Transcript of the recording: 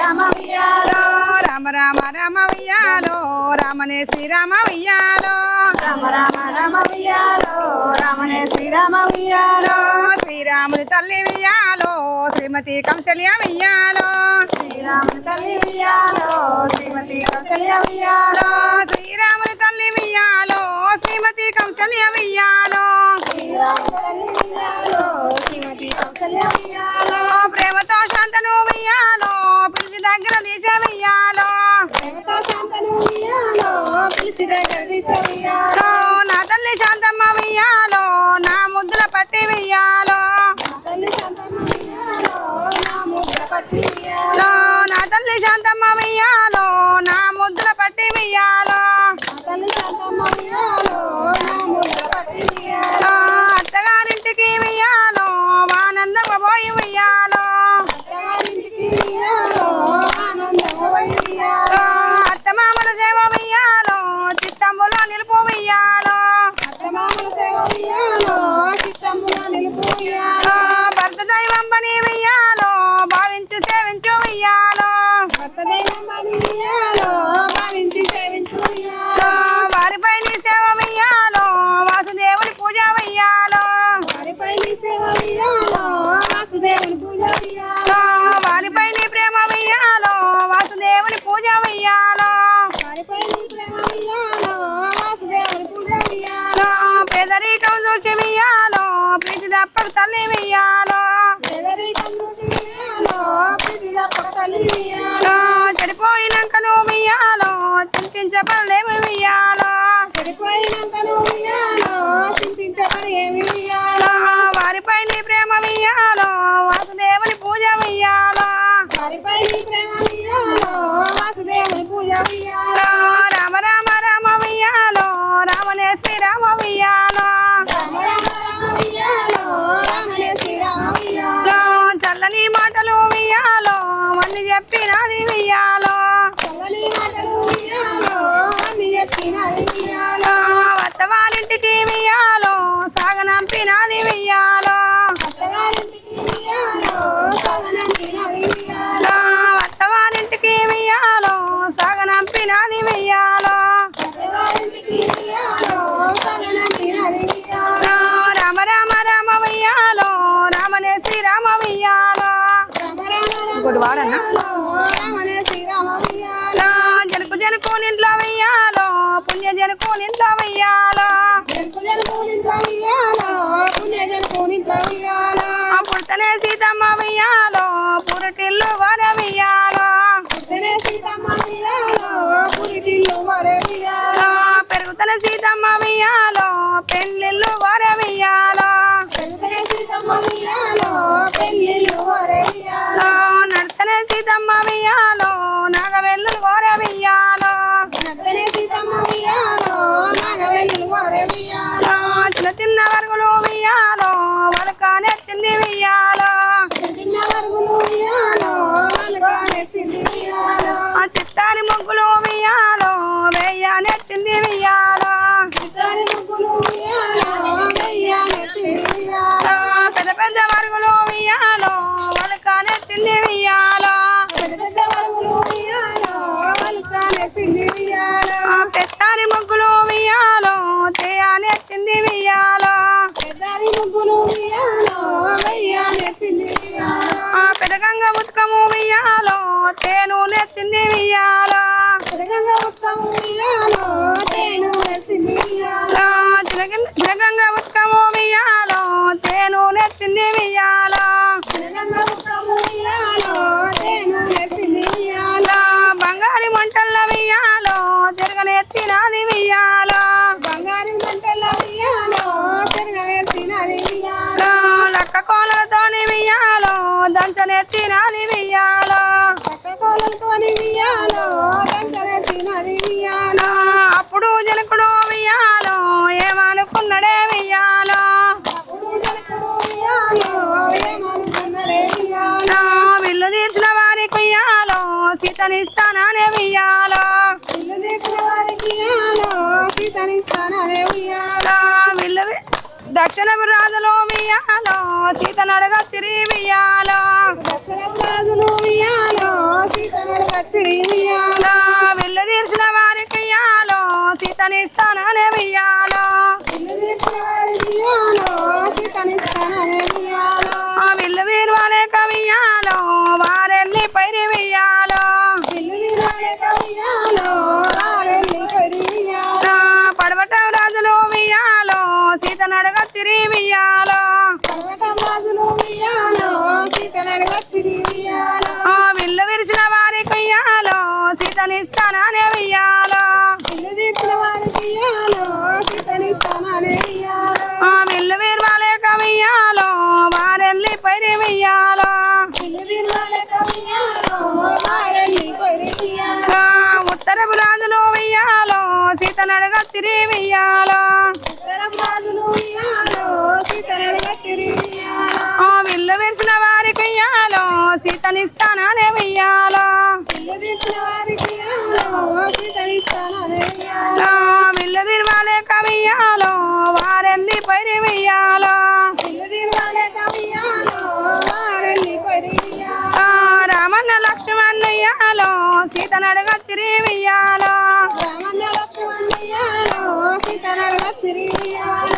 శ్రీరామ ఉయ్యాలో రామ రామ రామ ఉయ్యాలో రామనే శ్రీరామ ఉయ్యాలో రామ రామ రామ ఉయ్యాలో రామనే శ్రీరామ ఉయ్యాలో శ్రీరాముని తల్లి ఉయ్యాలో శ్రీమతి కౌశల్య ఉయ్యాలో శ్రీరాముని తల్లి ఉయ్యాలో శ్రీమతి కౌసల్య ఉయ్యాలో శ్రీరాముని తల్లి ఉయ్యాలో శ్రీమతి కౌశల్య ఉయ్యాలో శ్రీరాముని తల్లి ఉయ్యాలో శ్రీమతి కౌసల్య ఉయ్యాలో ప్రేమతో దగ్గర దిశ ఉయ్యాలో శాంతను పిలిచి దగ్గర దైవం సేవించు ఉయ్యాలో వారిపై నీ సేవ వాసుదేవుని పూజ ఉయ్యాలో వారిపై నీ సేవ ఉయ్యాలో వాసుదేవుని పూజ ఉయ్యాలో వారిపై నీ ప్రేమ ఉయ్యాలో వాసుదేవుని పూజ ఉయ్యాలో వారిపై నీ ప్రేమ వాసుదేవుని పూజ పేదరికం చూసి ఉయ్యాలో ప్రీతి తప్పకు తల్లి ఉయ్యాలో చెడిపోయినాక నువ్వు ఉయ్యాలో చింతించే పనులేమి ఉయ్యాలో చెడిపోయినంత నువ్వు ఉయ్యాలో చింతించే పని ఏమి ఉయ్యాలో వారిపై నీ ప్రేమ ఉయ్యాలో వాసుదేవుని పూజ ఉయ్యాలో వారిపై నీ ప్రేమ ఉయ్యాలో వాసుదేవుని పూజ ఉయ్యాలో చెప్పినది ఉయ్యాలో అత్తవారింటికి ఉయ్యాలో సాగనంపినది సగనంపినది ఉయ్యాలో అత్తవారింటికి ఉయ్యాలో సాగనంపినది ఉయ్యాలో రామ రామ రామ ఉయ్యాలో రామనే శ్రీరామ రామ ఇంకోటి వాడన్నా? నింట్లో ఉయ్యాలో పుణ్య జరుపు నింట్లో ఉయ్యాలో పుట్టనే సీతమ్మ వెయ్యాలో పురటిల్లు వర వెయ్యాలో పుట్టనే సీతమ్మ ఉయ్యాలో పురిటిల్లు వరే ఉయ్యాలో. పెరుగుతనే సీతమ్మ వెయ్యాలో పెళ్ళిళ్ళు వర వెయ్యాలో పెరుగుతనే సీతమ్మ ఉయ్యాలో పెళ్ళిళ్ళు వరే ఉయ్యాలో. నడతనే సీతమ్మ జరగనెత్తినది వెయ్యాలో? బంగారు గంటల లక్క కోలతోని ఉయ్యాలో దంచలేసినది ఉయ్యాలో అప్పుడు జనకుడు వెయ్యాలో? ఏమనుకున్నడే వెయ్యాలో? అప్పుడు జనకుడు ఉయ్యాలో ఏమనుకున్నాడే ఉయ్యాలో విల్లు తీర్చిన వారికి వెయ్యాలో? సీతనిస్తాననే వెయ్యాలో? ఉయ్యాలో సీతనిస్తానరే ఉయ్యాలో విల్లవే దక్షిణపు రాజులు మియాలో సీతనడగ సిరి మియాలో దక్షిణపు రాజులు మియాలో సీతనడగ చిరి మియాలో విల్లు తీర్చిన వారికి ఇయాలో సీతనిస్తాననే మియాలో విల్లు తీర్చిన వారికి ఇయాలో ಶ್ರೀ సీతనడగ తిరిమియ్యాలో ఓ విల్లు విరిచిన వారికి ఇయ్యాలో సీతనిస్తాననే వెయ్యాలో? విల్లు తిరవాలే కవియాలో వారెల్లి పైరి వెయ్యాలో? రామన్న లక్ష్మణ్ ఇయ్యాలో సీతనడగ తిరిమియ్యాలో Tiriya.